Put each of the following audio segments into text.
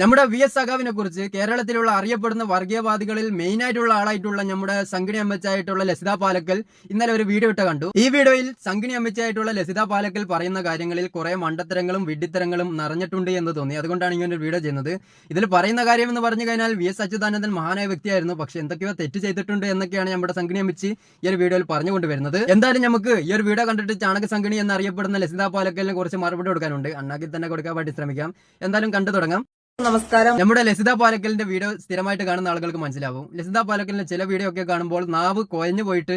നമ്മുടെ V S സഖാവിനെ കുറിച്ച് കേരളത്തിലുള്ള അറിയപ്പെടുന്ന വർഗീയവാദികളിൽ മെയിൻ ആയിട്ടുള്ള ആളായിട്ടുള്ള നമ്മുടെ സംഗിണി അമ്മച്ചായിട്ടുള്ള ലസിത പാലക്കൽ ഇന്നലെ ഒരു വീഡിയോ ഇട്ട് കണ്ടു. ഈ വീഡിയോയിൽ സംഗിണി അമ്മച്ചായിട്ടുള്ള ലസിത പാലക്കൽ പറയുന്ന കാര്യങ്ങളിൽ കുറെ മണ്ടത്തരങ്ങളും വിഡ്ഢിത്തരങ്ങളും നിറഞ്ഞിട്ടുണ്ട് എന്ന് തോന്നി. അതുകൊണ്ടാണ് ഇങ്ങനെ ഒരു വീഡിയോ ചെയ്യുന്നത്. ഇതിൽ പറയുന്ന കാര്യം എന്ന് പറഞ്ഞു കഴിഞ്ഞാൽ വി എസ് അച്യുതാനന്ദൻ മഹാനായ വ്യക്തിയായിരുന്നു. പക്ഷെ എന്തൊക്കെയോ തെറ്റ് ചെയ്തിട്ടുണ്ട് എന്നൊക്കെയാണ് നമ്മുടെ സംഗിണി അമ്മച്ചി ഈ ഒരു വീഡിയോയിൽ പറഞ്ഞുകൊണ്ട് വരുന്നത് എന്തായാലും നമുക്ക് ഈ ഒരു വീഡിയോ കണ്ടിട്ട് ചാണക സംഗിണി എന്നറിയപ്പെടുന്ന ലസിത പാലക്കലിനെ കുറിച്ച് മറുപടി കൊടുക്കാനുണ്ട്. അണ്ണാക്കി തന്നെ കൊടുക്കാൻ വേണ്ടി ശ്രമിക്കാം. എന്തായാലും കണ്ടു തുടങ്ങാം. നമസ്കാരം. നമ്മുടെ ലസിത പാലക്കലിന്റെ വീഡിയോ സ്ഥിരമായിട്ട് കാണുന്ന ആളുകൾക്ക് മനസ്സിലാവും. ലസിത പാലക്കലിന്റെ ചില വീഡിയോ ഒക്കെ കാണുമ്പോൾ നാവ് കൊയഞ്ഞു പോയിട്ട്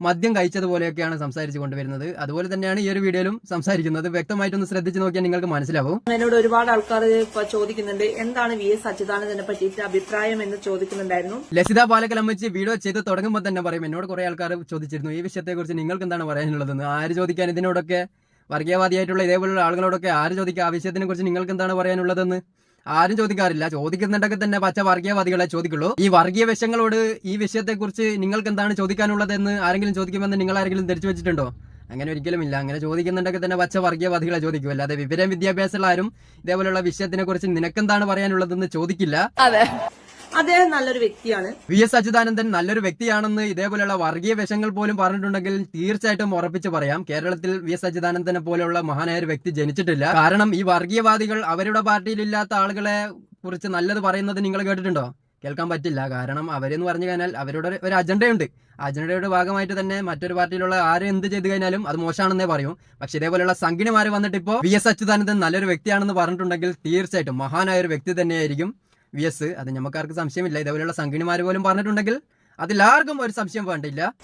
മദ്യം കഴിച്ചതുപോലെയൊക്കെയാണ് സംസാരിച്ചു കൊണ്ടുവരുന്നത്. അതുപോലെ തന്നെയാണ് ഈ ഒരു വീഡിയോയിലും സംസാരിക്കുന്നത്. വ്യക്തമായിട്ടൊന്ന് ശ്രദ്ധിച്ചു നോക്കിയാൽ നിങ്ങൾക്ക് മനസ്സിലാവും. എന്നോട് ഒരുപാട് ആൾക്കാർ ചോദിക്കുന്നുണ്ട് എന്താണ് വി എസ് അച്യുതാനന്ദനെ പറ്റിയിട്ട് അഭിപ്രായം എന്ന് ചോദിക്കുന്നുണ്ടായിരുന്നു. ലസിത പാലക്കൽ അമ്മച്ചി വീഡിയോ ചെയ്ത് തുടങ്ങുമ്പോൾ തന്നെ പറയും എന്നോട് കുറെ ആൾക്കാർ ചോദിച്ചിരുന്നു ഈ വിഷയത്തെക്കുറിച്ച് നിങ്ങൾക്ക് എന്താണ് പറയാനുള്ളതെന്ന്? ആര് ചോദിക്കാൻ ഇതിനോടൊക്കെ വർഗീയവാദിയായിട്ടുള്ള ഇതേപോലുള്ള ആളുകളോടൊക്കെ ആര് ചോദിക്കുക ആ വിഷയത്തിനെ കുറിച്ച് നിങ്ങൾക്ക് എന്താണ് പറയാനുള്ളതെന്ന്? ആരും ചോദിക്കാറില്ല. ചോദിക്കുന്നുണ്ടെങ്കിൽ തന്നെ പച്ച വർഗീയവാദികളെ ചോദിക്കുള്ളൂ. ഈ വർഗീയ വിഷയങ്ങളോട് ഈ വിഷയത്തെക്കുറിച്ച് നിങ്ങൾക്ക് എന്താണ് ചോദിക്കാനുള്ളതെന്ന് ആരെങ്കിലും ചോദിക്കുമെന്ന് നിങ്ങൾ ആരെങ്കിലും ധരിച്ചു വെച്ചിട്ടുണ്ടോ? അങ്ങനെ ഒരിക്കലും ഇല്ല അങ്ങനെ ചോദിക്കുന്നുണ്ടെങ്കിൽ തന്നെ പച്ച വർഗീയവാദികളെ ചോദിക്കും. അല്ലാതെ വിവരം വിദ്യാഭ്യാസമുള്ള ആരും ഇതേപോലെയുള്ള വിഷയത്തിനെ കുറിച്ച് നിനക്കെന്താണ് പറയാനുള്ളതെന്ന് ചോദിക്കില്ല. അദ്ദേഹം നല്ലൊരു വ്യക്തിയാണ്. വി എസ് അച്യുതാനന്ദൻ നല്ലൊരു വ്യക്തിയാണെന്ന് ഇതേപോലെയുള്ള വർഗീയ വിഷങ്ങൾ പോലും പറഞ്ഞിട്ടുണ്ടെങ്കിൽ തീർച്ചയായിട്ടും ഉറപ്പിച്ച് പറയാം. കേരളത്തിൽ വി എസ് അച്യുതാനന്ദനെ പോലെയുള്ള മഹാനായ ഒരു വ്യക്തി ജനിച്ചിട്ടില്ല. കാരണം ഈ വർഗീയവാദികൾ അവരുടെ പാർട്ടിയിലില്ലാത്ത ആളുകളെ കുറിച്ച് നല്ലത് പറയുന്നത് നിങ്ങൾ കേട്ടിട്ടുണ്ടോ? കേൾക്കാൻ പറ്റില്ല. കാരണം അവരെന്ന് പറഞ്ഞു കഴിഞ്ഞാൽ അവരുടെ ഒരു- അജണ്ടയുണ്ട്. അജണ്ടയുടെ ഭാഗമായിട്ട് തന്നെ മറ്റൊരു പാർട്ടിയിലുള്ള ആരും എന്ത് ചെയ്തു കഴിഞ്ഞാലും അത് മോശമാണെന്നേ പറയും. പക്ഷെ ഇതേപോലെയുള്ള സംഘിനിമാര് വന്നിട്ട് ഇപ്പോൾ വി എസ് അച്യുതാനന്ദൻ നല്ലൊരു വ്യക്തിയാണെന്ന് പറഞ്ഞിട്ടുണ്ടെങ്കിൽ തീർച്ചയായിട്ടും മഹാനായ ഒരു വ്യക്തി തന്നെയായിരിക്കും. വി എസ് അത് നമുക്കാർക്ക് സംശയമില്ല. ഇതേപോലെയുള്ള സംഘിണിമാര് പോലും പറഞ്ഞിട്ടുണ്ടെങ്കിൽ അതിലാർക്കും ഒരു സംശയം വേണ്ടില്ല.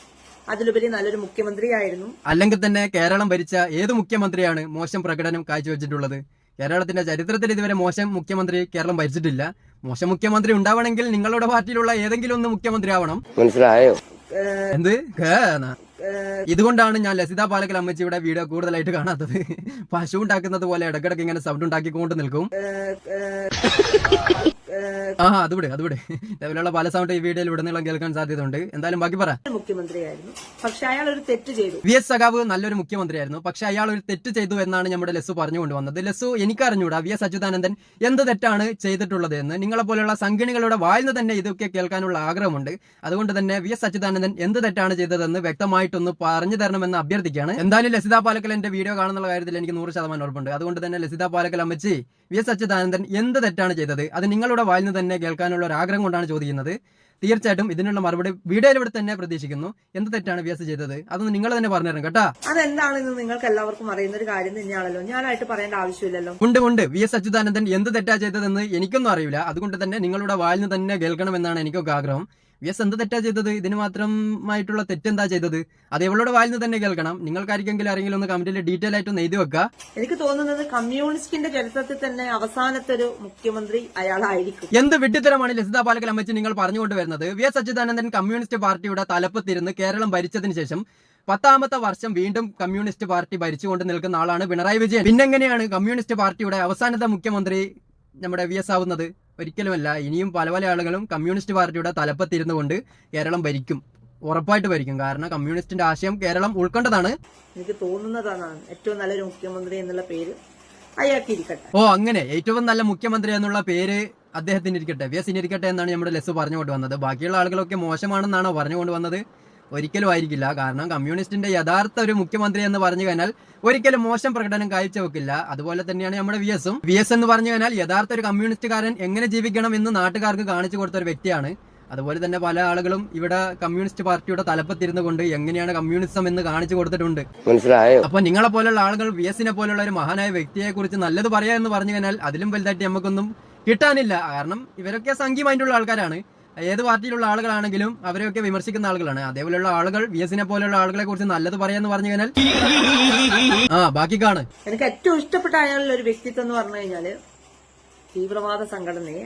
അതിലുപരി നല്ലൊരു മുഖ്യമന്ത്രിയായിരുന്നു. അല്ലെങ്കിൽ തന്നെ കേരളം ഭരിച്ച ഏത് മുഖ്യമന്ത്രിയാണ് മോശം പ്രകടനം കാഴ്ചവെച്ചിട്ടുള്ളത്? കേരളത്തിന്റെ ചരിത്രത്തിൽ ഇതുവരെ മോശം മുഖ്യമന്ത്രി കേരളം ഭരിച്ചിട്ടില്ല. മോശം മുഖ്യമന്ത്രി ഉണ്ടാവണമെങ്കിൽ നിങ്ങളുടെ പാർട്ടിയിലുള്ള ഏതെങ്കിലും ഒന്ന് മുഖ്യമന്ത്രി ആവണം. മനസ്സിലായോ? എന്ത്? ഇതുകൊണ്ടാണ് ഞാൻ ലസിത പാലക്കൽ അമ്മച്ചിയുടെ വീഡിയോ കൂടുതലായിട്ട് കാണാത്തത്. പശു ഉണ്ടാക്കുന്നത് പോലെ ഇടക്കിടക്ക് ഇങ്ങനെ സൗണ്ട് ഉണ്ടാക്കിക്കൊണ്ട് നിൽക്കും. ആ അതുവിടെ അതുവിടെ ലെവലുള്ള പല സൗണ്ട് ഈ വീഡിയോയിൽ ഉടനീളം കേൾക്കാൻ സാധ്യതയുണ്ട്. എന്തായാലും ബാക്കി പറ. മുഖ്യമന്ത്രിയായിരുന്നു. പക്ഷെ അയാൾ ഒരു തെറ്റ് ചെയ്തു. വി എസ് സഖാവ് നല്ലൊരു മുഖ്യമന്ത്രിയായിരുന്നു. പക്ഷെ അയാൾ ഒരു തെറ്റ് ചെയ്തു എന്നാണ് നമ്മുടെ ലസു പറഞ്ഞുകൊണ്ട് വന്നത് ലസു എനിക്കറിഞ്ഞൂടാ വി എസ് അച്യുതാനന്ദൻ എന്ത് തെറ്റാണ് ചെയ്തിട്ടുള്ളത് എന്ന് നിങ്ങളെ പോലെയുള്ള സംഘടനകളുടെ നിന്ന് തന്നെ ഇതൊക്കെ കേൾക്കാനുള്ള ആഗ്രഹമുണ്ട്. അതുകൊണ്ട് തന്നെ വി എസ് അച്യുതാനന്ദൻ എന്ത് തെറ്റാണ് ചെയ്തതെന്ന് വ്യക്തമായിട്ടൊന്ന് പറഞ്ഞു തരണമെന്ന് അഭ്യർത്ഥിക്കുകയാണ്. എന്തായാലും ലസിത പാലക്കൽ എന്റെ വീഡിയോ കാണുന്ന കാര്യത്തിൽ എനിക്ക് നൂറ് ശതമാനം ഉറപ്പുണ്ട്. അതുകൊണ്ട് തന്നെ ലസിത പാലക്കൽ അമ്മച്ചി വി എസ് അച്യുതാനന്ദൻ എന്ത് തെറ്റാണ് ചെയ്തത്? അത് നിങ്ങളുടെ വായിൽ നിന്ന് തന്നെ കേൾക്കാനുള്ള ഒരു ആഗ്രഹം കൊണ്ടാണ് ചോദിക്കുന്നത്. തീർച്ചയായിട്ടും ഇതിനുള്ള മറുപടി വീഡിയോയിലൂടെ തന്നെ പ്രതീക്ഷിക്കുന്നു. എന്ത് തെറ്റാണ് വി എസ് ചെയ്തത്? അതൊന്ന് നിങ്ങൾ തന്നെ പറഞ്ഞു തരണം കേട്ടാ? അതെന്താണെന്ന് നിങ്ങൾക്ക് എല്ലാവർക്കും അറിയുന്ന ഒരു കാര്യം തന്നെയാണല്ലോ. ഞാനായിട്ട് പറയേണ്ട ആവശ്യമില്ലല്ലോ. ഉണ്ട് ഉണ്ട്. വി എസ് അച്യുതാനന്ദൻ എന്ത് തെറ്റാ ചെയ്തതെന്ന് എനിക്കൊന്നും അറിയില്ല. അതുകൊണ്ട് തന്നെ നിങ്ങളുടെ വായിൽ നിന്ന് തന്നെ കേൾക്കണമെന്നാണ് എനിക്കൊക്കെ ആഗ്രഹം. വി എസ് എന്ത് തെറ്റാ ചെയ്തത്? ഇതിന് മാത്രമായിട്ടുള്ള തെറ്റെന്താ ചെയ്തത്? അത് എവളോട് വായിൽ നിന്ന് തന്നെ കേൾക്കണം. നിങ്ങൾക്കായിരിക്കെങ്കിലും ആരെങ്കിലും ഒന്ന് കമന്റിൽ ഡീറ്റെയിൽ ആയിട്ട് ഒന്ന് എഴുതി വെക്കുക എനിക്ക് തോന്നുന്നത് കമ്മ്യൂണിസ്റ്റിന്റെ ചരിത്രത്തിൽ തന്നെ അവസാനത്തെ ഒരു മുഖ്യമന്ത്രി അയാളായിരിക്കും. എന്ത് വിഡ്ഢിത്തരമാണ് ലസിത പാലക്കൽ അമ്മച്ചി നിങ്ങൾ പറഞ്ഞുകൊണ്ട് വരുന്നത്? വി എസ് അച്യുതാനന്ദൻ കമ്മ്യൂണിസ്റ്റ് പാർട്ടിയുടെ തലപ്പത്തിരുന്ന് കേരളം ഭരിച്ചതിന് ശേഷം പത്താമത്തെ വർഷം വീണ്ടും കമ്മ്യൂണിസ്റ്റ് പാർട്ടി ഭരിച്ചുകൊണ്ട് നിൽക്കുന്ന ആളാണ് പിണറായി വിജയൻ. പിന്നെങ്ങനെയാണ് കമ്മ്യൂണിസ്റ്റ് പാർട്ടിയുടെ അവസാനത്തെ മുഖ്യമന്ത്രി നമ്മുടെ വി എസ് ആവുന്നത്? ഒരിക്കലുമല്ല. ഇനിയും പല പല ആളുകളും കമ്മ്യൂണിസ്റ്റ് പാർട്ടിയുടെ തലപ്പത്തിരുന്നു കൊണ്ട് കേരളം ഭരിക്കും. ഉറപ്പായിട്ട് ഭരിക്കും. കാരണം കമ്മ്യൂണിസ്റ്റിന്റെ ആശയം കേരളം ഉൾക്കൊണ്ടതാണ്. എനിക്ക് തോന്നുന്നതാണ് ഏറ്റവും നല്ലൊരു മുഖ്യമന്ത്രി എന്നുള്ള പേര് അയാൾക്ക് ഇരിക്കട്ടെ ഓ അങ്ങനെ. ഏറ്റവും നല്ല മുഖ്യമന്ത്രി എന്നുള്ള പേര് അദ്ദേഹത്തിന് ഇരിക്കട്ടെ വി എസിന് ഇരിക്കട്ടെ എന്നാണ് നമ്മുടെ ലെസ് പറഞ്ഞുകൊണ്ട് വന്നത്. ബാക്കിയുള്ള ആളുകളൊക്കെ മോശമാണെന്നാണോ പറഞ്ഞുകൊണ്ട് വന്നത്? ഒരിക്കലും ആയിരിക്കില്ല. കാരണം കമ്മ്യൂണിസ്റ്റിന്റെ യഥാർത്ഥ ഒരു മുഖ്യമന്ത്രി എന്ന് പറഞ്ഞു കഴിഞ്ഞാൽ ഒരിക്കലും മോശം പ്രകടനം കാഴ്ചവെക്കില്ല. അതുപോലെ തന്നെയാണ് നമ്മുടെ വി എസും വി എസ് എന്ന് പറഞ്ഞു കഴിഞ്ഞാൽ യഥാർത്ഥ ഒരു കമ്മ്യൂണിസ്റ്റുകാരൻ എങ്ങനെ ജീവിക്കണം എന്ന് നാട്ടുകാർക്ക് കാണിച്ചു കൊടുത്ത ഒരു വ്യക്തിയാണ്. അതുപോലെ തന്നെ പല ആളുകളും ഇവിടെ കമ്മ്യൂണിസ്റ്റ് പാർട്ടിയുടെ തലപ്പത്തിരുന്നു കൊണ്ട് എങ്ങനെയാണ് കമ്മ്യൂണിസം എന്ന് കാണിച്ചു കൊടുത്തിട്ടുണ്ട്. മനസ്സിലായോ? അപ്പൊ നിങ്ങളെ പോലുള്ള ആളുകൾ വി എസിനെ പോലുള്ള ഒരു മഹാനായ വ്യക്തിയെ കുറിച്ച് നല്ലത് പറയാ എന്ന് പറഞ്ഞു കഴിഞ്ഞാൽ അതിലും വലുതായിട്ട് നമുക്കൊന്നും കിട്ടാനില്ല. കാരണം ഇവരൊക്കെ സംഘി മൈൻഡുള്ള ആൾക്കാരാണ്. ഏത് പാർട്ടിയിലുള്ള ആളുകളാണെങ്കിലും അവരെയൊക്കെ വിമർശിക്കുന്ന ആളുകളാണ്. അതേപോലെയുള്ള ആളുകൾ വി എസിനെ പോലെയുള്ള ആളുകളെ കുറിച്ച് നല്ലത് പറയാന്ന് പറഞ്ഞു കഴിഞ്ഞാൽ ആ ബാക്കി കാണ്. എനിക്ക് ഏറ്റവും ഇഷ്ടപ്പെട്ട അയാളുടെ ഒരു വ്യക്തിത്വം എന്ന് പറഞ്ഞു കഴിഞ്ഞാൽ തീവ്രവാദ സംഘടനയെ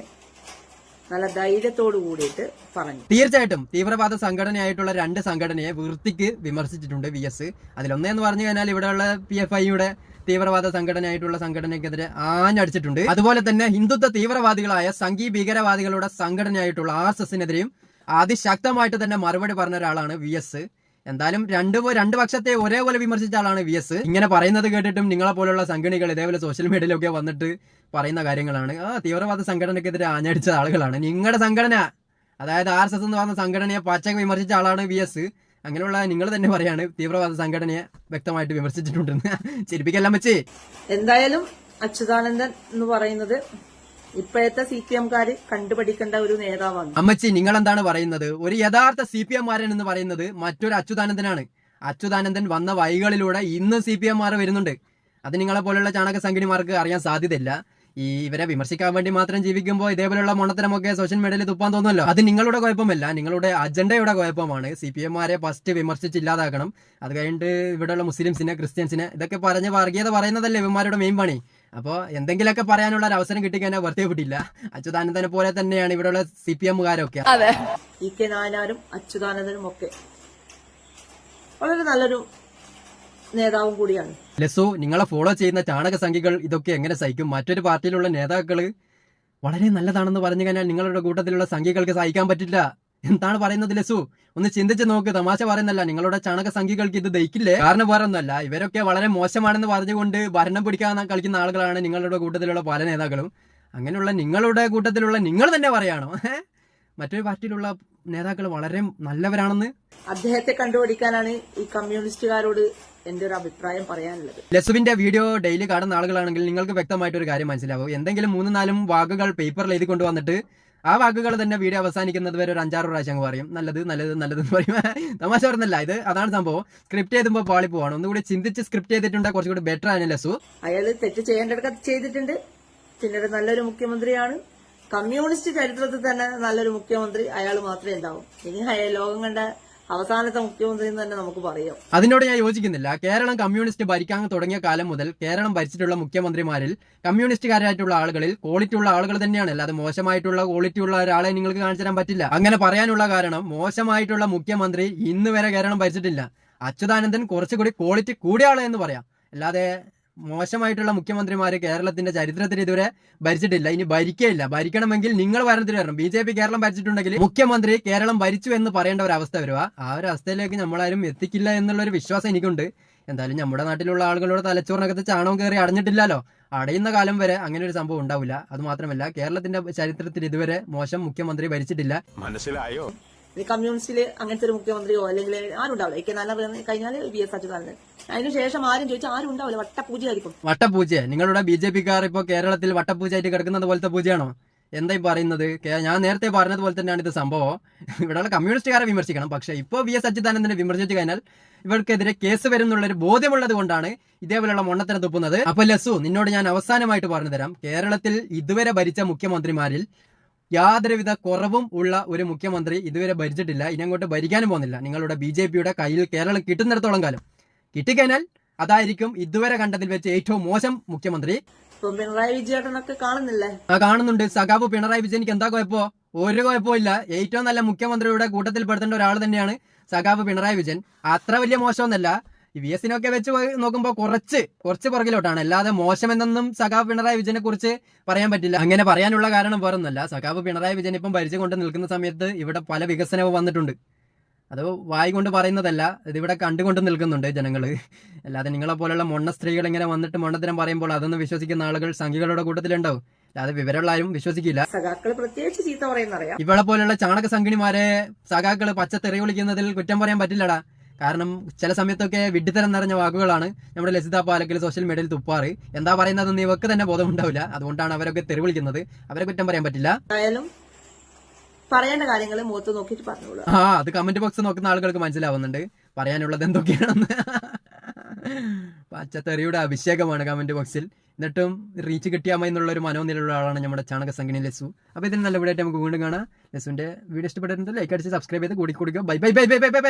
നല്ല ധൈര്യത്തോടു കൂടിയിട്ട് പറഞ്ഞു. തീർച്ചയായിട്ടും തീവ്രവാദ സംഘടനയായിട്ടുള്ള രണ്ട് സംഘടനയെ വൃത്തിക്ക് വിമർശിച്ചിട്ടുണ്ട് വി എസ് അതിലൊന്നേന്ന് പറഞ്ഞു കഴിഞ്ഞാൽ ഇവിടെയുള്ള പി എഫ് ഐയുടെ തീവ്രവാദ സംഘടനയായിട്ടുള്ള സംഘടനയ്ക്കെതിരെ ആഞ്ഞടിച്ചിട്ടുണ്ട്. അതുപോലെ തന്നെ ഹിന്ദുത്വ തീവ്രവാദികളായ സംഘീ ഭീകരവാദികളുടെ സംഘടനയായിട്ടുള്ള ആർ എസ് എസിനെതിരെയും അതിശക്തമായിട്ട് തന്നെ മറുപടി പറഞ്ഞ ഒരാളാണ് വി എസ്. എന്തായാലും രണ്ട് രണ്ടു പക്ഷത്തെ ഒരേപോലെ വിമർശിച്ച ആളാണ് വി എസ്. ഇങ്ങനെ പറയുന്നത് കേട്ടിട്ടും നിങ്ങളെ പോലുള്ള സംഘടനകൾ ഇതേപോലെ സോഷ്യൽ മീഡിയയിലൊക്കെ വന്നിട്ട് പറയുന്ന കാര്യങ്ങളാണ്. ആ തീവ്രവാദ സംഘടനയ്ക്കെതിരെ ആഞ്ഞടിച്ച ആളുകളാണ്. നിങ്ങളുടെ സംഘടന അതായത് ആർ എസ് എസ് എന്ന് പറഞ്ഞ സംഘടനയെ പച്ചക്ക് വിമർശിച്ച ആളാണ് വി എസ്. അങ്ങനെയുള്ള നിങ്ങൾ തന്നെ പറയാണ് തീവ്രവാദ സംഘടനയെ വ്യക്തമായിട്ട് വിമർശിച്ചിട്ടുണ്ടെന്ന്. ചിരിപ്പിക്കല്ല മച്ചേ എന്തായാലും അച്യുതാനന്ദൻ എന്ന് പറയുന്നത് ഇപ്പോഴത്തെ സി പി എംകാര് കണ്ടുപഠിക്കേണ്ട ഒരു നേതാവാണ്. അമ്മച്ചി നിങ്ങൾ എന്താണ് പറയുന്നത്? ഒരു യഥാർത്ഥ സി പി എംമാരൻ എന്ന് പറയുന്നത് മറ്റൊരു അച്യുതാനന്ദനാണ്. അച്യുതാനന്ദൻ വന്ന വഴികളിലൂടെ ഇന്ന് സി പി എംമാർ വരുന്നുണ്ട്. അത് നിങ്ങളെ പോലുള്ള ചാണക സംഘടിമാർക്ക് അറിയാൻ സാധ്യതയില്ല. ഈ ഇവരെ വിമർശിക്കാൻ വേണ്ടി മാത്രം ജീവിക്കുമ്പോൾ ഇതേപോലെയുള്ള മൊണ്ണത്തരമൊക്കെ സോഷ്യൽ മീഡിയയിൽ തുപ്പാൻ തോന്നുമല്ലോ? അത് നിങ്ങളുടെ കുഴപ്പമല്ല. നിങ്ങളുടെ അജണ്ടയുടെ കുഴപ്പമാണ്. സി പി എംമാരെ ഫസ്റ്റ് വിമർശിച്ച് ഇല്ലാതാക്കണം. അത് കഴിഞ്ഞിട്ട് ഇവിടെയുള്ള മുസ്ലിംസിനെ ക്രിസ്ത്യൻസിനെ ഇതൊക്കെ പറഞ്ഞ് വർഗീയത പറയുന്നതല്ലേ ഇവന്മാരുടെ മെയിൻ പണി? അപ്പോൾ എന്തെങ്കിലുമൊക്കെ പറയാനുള്ള ഒരു അവസരം കിട്ടിക്കഴിഞ്ഞാൽ വെറുതെ വിട്ടില്ല. അച്യുതാനന്ദനെ പോലെ തന്നെയാണ് ഇവിടെയുള്ള സി പി എമ്മുകാരൊക്കെ ഇ കെ നായനാരും അച്യുതാനന്ദനും ഒക്കെ വളരെ നല്ലൊരു നേതാവും കൂടിയാണ്. ലസു നിങ്ങളെ ഫോളോ ചെയ്യുന്ന ചാണക സംഖ്യകൾ ഇതൊക്കെ എങ്ങനെ സഹിക്കും? മറ്റൊരു പാർട്ടിയിലുള്ള നേതാക്കൾ വളരെ നല്ലതാണെന്ന് പറഞ്ഞു കഴിഞ്ഞാൽ നിങ്ങളുടെ കൂട്ടത്തിലുള്ള സംഖ്യകൾക്ക് സഹിക്കാൻ പറ്റില്ല. എന്താണ് പറയുന്നത് ലസു? ഒന്ന് ചിന്തിച്ച് നോക്ക്. തമാശ പറയുന്നല്ല. നിങ്ങളുടെ ചാണക സംഖ്യകൾക്ക് ഇത് ദഹിക്കില്ലേ? കാരണം വേറെ ഇവരൊക്കെ വളരെ മോശമാണെന്ന് പറഞ്ഞുകൊണ്ട് ഭരണം പിടിക്കാൻ കളിക്കുന്ന ആളുകളാണ് നിങ്ങളുടെ കൂട്ടത്തിലുള്ള പല നേതാക്കളും. അങ്ങനെയുള്ള നിങ്ങളുടെ കൂട്ടത്തിലുള്ള നിങ്ങൾ തന്നെ പറയാണോ. മറ്റൊരു പാർട്ടിയിലുള്ള നേതാക്കൾ വളരെ നല്ലവരാണെന്ന് അദ്ദേഹത്തെ കണ്ടുപിടിക്കാനാണ് ഈ കമ്മ്യൂണിസ്റ്റുകാരോട് എന്റെ ഒരു അഭിപ്രായം പറയാനുള്ളത്. ലസുവിന്റെ വീഡിയോ ഡെയിലി കാണുന്ന ആളുകളാണെങ്കിൽ നിങ്ങൾക്ക് വ്യക്തമായിട്ട് ഒരു കാര്യം മനസ്സിലാവും. എന്തെങ്കിലും മൂന്ന് നാലും വാക്കുകൾ പേപ്പറിൽ എഴുതി കൊണ്ടുവന്നിട്ട് ആ വാക്കുകൾ തന്നെ വീഡിയോ അവസാനിക്കുന്നത് വരെ ഒരു അഞ്ചാറ് പ്രാവശ്യം അങ്ങ് പറയും. നല്ലത് നല്ലത് നല്ലത് എന്ന് പറയും. തമാശ പറഞ്ഞല്ല ഇത് അതാണ് സംഭവം. സ്ക്രിപ്റ്റ് ചെയ്തുമ്പോൾ പാളി പോവാണ്. ഒന്നുകൂടി ചിന്തിച്ച് സ്ക്രിപ്റ്റ് ചെയ്തിട്ടുണ്ട്? കുറച്ചുകൂടി ബെറ്റർ ആണ് ലസു. അയാൾ തെറ്റ് ചെയ്യേണ്ടത് ചെയ്തിട്ടുണ്ട്. പിന്നീട് നല്ലൊരു മുഖ്യമന്ത്രിയാണ്. കമ്മ്യൂണിസ്റ്റ് ചരിത്രത്തിൽ തന്നെ നല്ലൊരു മുഖ്യമന്ത്രി അയാൾ മാത്രമേ ഉണ്ടാവും. ഇനി ലോകം കണ്ട അവസാനത്തെ മുഖ്യമന്ത്രി എന്ന് തന്നെ നമുക്ക് പറയാം. അതിനോട് ഞാൻ യോജിക്കുന്നില്ല. കേരളം കമ്മ്യൂണിസ്റ്റ് ഭരിക്കാൻ തുടങ്ങിയ കാലം മുതൽ കേരളം ഭരിച്ചിട്ടുള്ള മുഖ്യമന്ത്രിമാരിൽ കമ്മ്യൂണിസ്റ്റുകാരായിട്ടുള്ള ആളുകളിൽ ക്വാളിറ്റി ഉള്ള ആളുകൾ തന്നെയാണ്. അല്ലാതെ മോശമായിട്ടുള്ള ക്വാളിറ്റി ഉള്ള ഒരാളെ നിങ്ങൾക്ക് കാണിച്ചു തരാൻ പറ്റില്ല. അങ്ങനെ പറയാനുള്ള കാരണം മോശമായിട്ടുള്ള മുഖ്യമന്ത്രി ഇന്ന് വരെ കേരളം ഭരിച്ചിട്ടില്ല. അച്യുതാനന്ദൻ കുറച്ചുകൂടി ക്വാളിറ്റി കൂടിയ ആളെന്ന് പറയാം. അല്ലാതെ മോശമായിട്ടുള്ള മുഖ്യമന്ത്രിമാരെ കേരളത്തിന്റെ ചരിത്രത്തിൽ ഇതുവരെ ഭരിച്ചിട്ടില്ല. ഇനി ഭരിക്കുകയില്ല ഭരിക്കണമെങ്കിൽ നിങ്ങൾ ഭരണത്തിൽ വരണം. ബി ജെ പി കേരളം ഭരിച്ചിട്ടുണ്ടെങ്കിൽ മുഖ്യമന്ത്രി കേരളം ഭരിച്ചു എന്ന് പറയേണ്ട ഒരു അവസ്ഥ വരുക. ആ ഒരു അവസ്ഥയിലേക്ക് നമ്മളാരും എത്തിക്കില്ല എന്നുള്ള ഒരു വിശ്വാസം എനിക്കുണ്ട്. എന്തായാലും നമ്മുടെ നാട്ടിലുള്ള ആളുകളോട് തലച്ചോറിനകത്ത് ചാണകം കയറി അടഞ്ഞിട്ടില്ലല്ലോ? അടയുന്ന കാലം വരെ അങ്ങനെ ഒരു സംഭവം ഉണ്ടാവില്ല. അത് മാത്രമല്ല കേരളത്തിന്റെ ചരിത്രത്തിൽ ഇതുവരെ മോശം മുഖ്യമന്ത്രി ഭരിച്ചിട്ടില്ല. മനസ്സിലായോ? ഈ കമ്മ്യൂണിസ്റ്റിൽ അങ്ങനത്തെ ഒരു മുഖ്യമന്ത്രിയോ അല്ലെങ്കിൽ ആരും ഉണ്ടാവില്ല നല്ല കഴിഞ്ഞാൽ വി എസ് അച്യുതാനന്ദൻ. അതിനുശേഷം ആരും ചോദിച്ചാൽ ആരും ഉണ്ടാവില്ല വട്ടപൂജയായിരിക്കും. വട്ടപൂജ. നിങ്ങളുടെ ബി ജെ പിക്കാർ ഇപ്പോൾ കേരളത്തിൽ വട്ടപൂജയായിട്ട് കിടക്കുന്നത് പോലത്തെ പൂജയാണോ? എന്തായി പറയുന്നത്? ഞാൻ നേരത്തെ പറഞ്ഞതുപോലെ തന്നെയാണ് ഇത് സംഭവം. ഇവിടെയുള്ള കമ്മ്യൂണിസ്റ്റുകാരെ വിമർശിക്കണം. പക്ഷേ ഇപ്പോൾ വി എസ് അച്യുതാനന്ദനെ വിമർശിച്ചു കഴിഞ്ഞാൽ ഇവർക്കെതിരെ കേസ് വരും എന്നുള്ളൊരു ബോധ്യമുള്ളത് കൊണ്ടാണ് ഇതേപോലെയുള്ള മൊണ്ണത്തിനെ തുപ്പുന്നത്. അപ്പൊ ലസു നിന്നോട് ഞാൻ അവസാനമായിട്ട് പറഞ്ഞു തരാം കേരളത്തിൽ ഇതുവരെ ഭരിച്ച മുഖ്യമന്ത്രിമാരിൽ യാതൊരുവിധ കുറവും ഉള്ള ഒരു മുഖ്യമന്ത്രി ഇതുവരെ ഭരിച്ചിട്ടില്ല. ഇനി അങ്ങോട്ട് ഭരിക്കാനും പോകുന്നില്ല. നിങ്ങളുടെ ബി ജെ പിയുടെ കയ്യിൽ കേരളം കിട്ടുന്നിടത്തോളം കാലം. കിട്ടിക്കഴിഞ്ഞാൽ അതായിരിക്കും ഇതുവരെ കണ്ടതിൽ വെച്ച് ഏറ്റവും മോശം മുഖ്യമന്ത്രി. പിണറായി വിജയേട്ടനൊക്കെ കാണുന്നില്ലേ? ആ കാണുന്നുണ്ട്. സഖാബ് പിണറായി വിജയനിക്ക് എന്താ കുഴപ്പമോ? ഒരു കുഴപ്പമില്ല ഏറ്റവും നല്ല മുഖ്യമന്ത്രിയുടെ കൂട്ടത്തിൽ പെടുത്തേണ്ട ഒരാൾ തന്നെയാണ് സഖാബ് പിണറായി വിജയൻ. അത്ര വലിയ മോശമൊന്നല്ല ഈ വി എസിനൊക്കെ വെച്ച് നോക്കുമ്പോൾ കുറച്ച് കുറച്ച് പുറകിലോട്ടാണ്. അല്ലാതെ മോശമെന്നൊന്നും സഖാബ് പിണറായി വിജയനെ കുറിച്ച് പറയാൻ പറ്റില്ല. അങ്ങനെ പറയാനുള്ള കാരണം വേറൊന്നല്ല സഖാബ് പിണറായി വിജയൻ ഇപ്പം ഭരിച്ചു കൊണ്ട് നിൽക്കുന്ന സമയത്ത് ഇവിടെ പല വികസനവും വന്നിട്ടുണ്ട്. അത് വായി കൊണ്ട് പറയുന്നതല്ല ഇതിവിടെ കണ്ടുകൊണ്ട് നിൽക്കുന്നുണ്ട് ജനങ്ങൾ അല്ലാതെ നിങ്ങളെ പോലുള്ള മൊണ്ണ സ്ത്രീകൾ ഇങ്ങനെ വന്നിട്ട് മൊണ്ണത്തിനം പറയുമ്പോൾ അതൊന്നും വിശ്വസിക്കുന്ന ആളുകൾ സംഖ്യകളുടെ കൂട്ടത്തിലുണ്ടാവും. അല്ലാതെ വിവരമുള്ള ആരും വിശ്വസിക്കില്ല. സഖാക്കൾ പ്രത്യേകിച്ച് ചീത്ത പറയുന്നറിയാം ഇവളെ പോലുള്ള ചാണക സംഘിണിമാരെ സഖാക്കൾ പച്ച തെറി വിളിക്കുന്നതിൽ കുറ്റം പറയാൻ പറ്റില്ലടാ. കാരണം ചില സമയത്തൊക്കെ വിഡ്ഢിത്തരം നിറഞ്ഞ വാക്കുകളാണ് നമ്മുടെ ലസിത പാലക്കൽ സോഷ്യൽ മീഡിയയിൽ തുപ്പാറ്. എന്താ പറയുന്നതെന്ന് ഇവക്ക് തന്നെ ബോധമുണ്ടാവില്ല. അതുകൊണ്ടാണ് അവരൊക്കെ തെറി വിളിക്കുന്നത്. അവരെ കുറ്റം പറയാൻ പറ്റില്ല. പറയേണ്ട കാര്യങ്ങൾ മുഖത്ത് നോക്കിയിട്ട് പറഞ്ഞോളൂ. ആ അത് കമന്റ് ബോക്സ് നോക്കുന്ന ആളുകൾക്ക് മനസ്സിലാവുന്നുണ്ട്. പറയാനുള്ളത് എന്തൊക്കെയാണെന്ന്. പച്ചത്തെറിയുടെ അഭിഷേകമാണ് കമന്റ് ബോക്സിൽ എന്നിട്ടും റീച്ച് കിട്ടിയാമോ എന്നുള്ള ഒരു മനോനിലുള്ള ആളാണ് നമ്മുടെ ചാണക സംഘിനി ലസു. അപ്പൊ ഇതിന് നല്ല വീഡിയോ നമുക്ക് വീണ്ടും കാണാം. ലസുവിന്റെ വീഡിയോ ഇഷ്ടപ്പെട്ടിട്ടുണ്ട് ലൈക്ക് അടിച്ച് സബ്സ്ക്രൈബ് ചെയ്ത് കൂടി കൊടുക്കുക bye bye bye bye bye bye